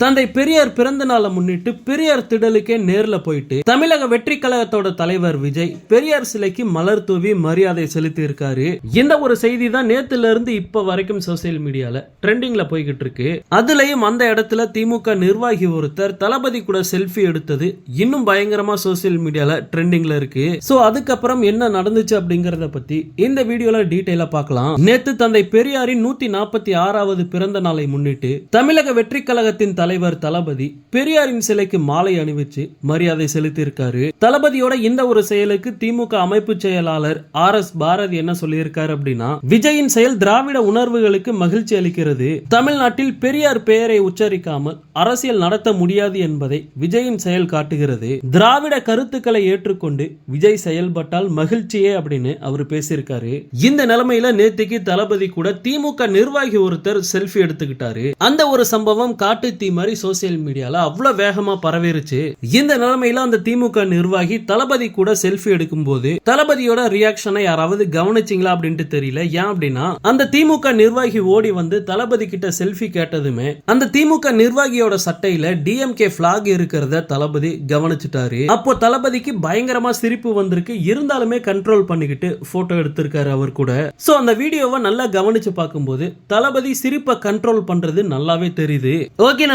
தந்தை பெரியார் பிறந்த நாளை முன்னிட்டு பெரியார் திடலுக்கே நேர்ல போயிட்டு தமிழக வெற்றி கழகத்தோட தலைவர் விஜய் பெரியார் சிலைக்கு மலர் தூவி மரியாதை செலுத்தி இருக்காரு இந்த ஒரு செய்தி தான் நேத்துல இருந்து இப்ப வரைக்கும் சோசியல் மீடியால ட்ரெண்டிங்ல போய்கிட்டு இருக்கு அதுலயும் அந்த இடத்துல திமுக நிர்வாகி ஒருத்தர் தளபதி கூட செல்ஃபி எடுத்தது இன்னும் பயங்கரமா சோசியல் மீடியால ட்ரெண்டிங்ல இருக்கு. சோ அதுக்கப்புறம் என்ன நடந்துச்சு அப்படிங்கறத பத்தி இந்த வீடியோல டீட்டெயிலா பார்க்கலாம். நேத்து தந்தை பெரியாரின் நூத்தி நாற்பத்தி ஆறாவது பிறந்த நாளை முன்னிட்டு தமிழக வெற்றி கழகத்தின் தலைவர் தளபதி பெரியாரின் சிலைக்கு மாலை அணிவிச்சு மரியாதை செலுத்தியிருக்காரு. தளபதியோட இந்த ஒரு செயலுக்கு திமுக அமைப்பு செயலாளர் ஆர் எஸ் பாரதி என்ன சொல்லியிருக்காரு அப்படின்னா விஜயின் செயல் திராவிட உணர்வுகளுக்கு மகிழ்ச்சி அளிக்கிறது. தமிழ்நாட்டில் பெரியார் பெயரை உச்சரிக்காமல் அரசியல் நடத்த முடியாது என்பதை விஜயின் செயல் காட்டுகிறது. திராவிட கருத்துக்களை ஏற்றுக்கொண்டு விஜய் செயல்பட்டால் மகிழ்ச்சியே அப்படின்னு அவர் பேசியிருக்காரு. இந்த நிலைமையில நேத்திக்கு தளபதி கூட திமுக நிர்வாகி ஒருத்தர் செல்ஃபி எடுத்துக்கிட்டாரு. அந்த ஒரு சம்பவம் காட்டு தீ மாதிரி சோசியல் மீடியால அவ்வளவு வேகமா பரவிருச்சு. இந்த நிலைமையில அந்த திமுக நிர்வாகி தளபதி கூட செல்ஃபி எடுக்கும்போது தளபதியோட ரியாக்ஷனை யாராவது கவனிச்சிங்களா அப்படின்ட்டு தெரியல. ஏன் அப்படின்னா அந்த திமுக நிர்வாகி ஓடி வந்து தளபதி கிட்ட செல்ஃபி கேட்டதுமே அந்த திமுக நிர்வாகியோட சட்டையில டிஎம்கே பிளாக் இருக்கிறத தளபதி கவனிச்சுட்டாரு. அப்போ தளபதிக்கு பயங்கரமா சிரிப்பு வந்திருக்கு. இருந்தாலுமே கண்ட்ரோல் பண்ணிக்கிட்டு போட்டோ எடுத்திருக்காரு அவர் கூட. சோ அந்த வீடியோவை நல்லா கவனிச்சு பார்க்கும்போது தளபதி சிரிப்பை கண்ட்ரோல் பண்றது நல்லாவே தெரியுது. ஓகே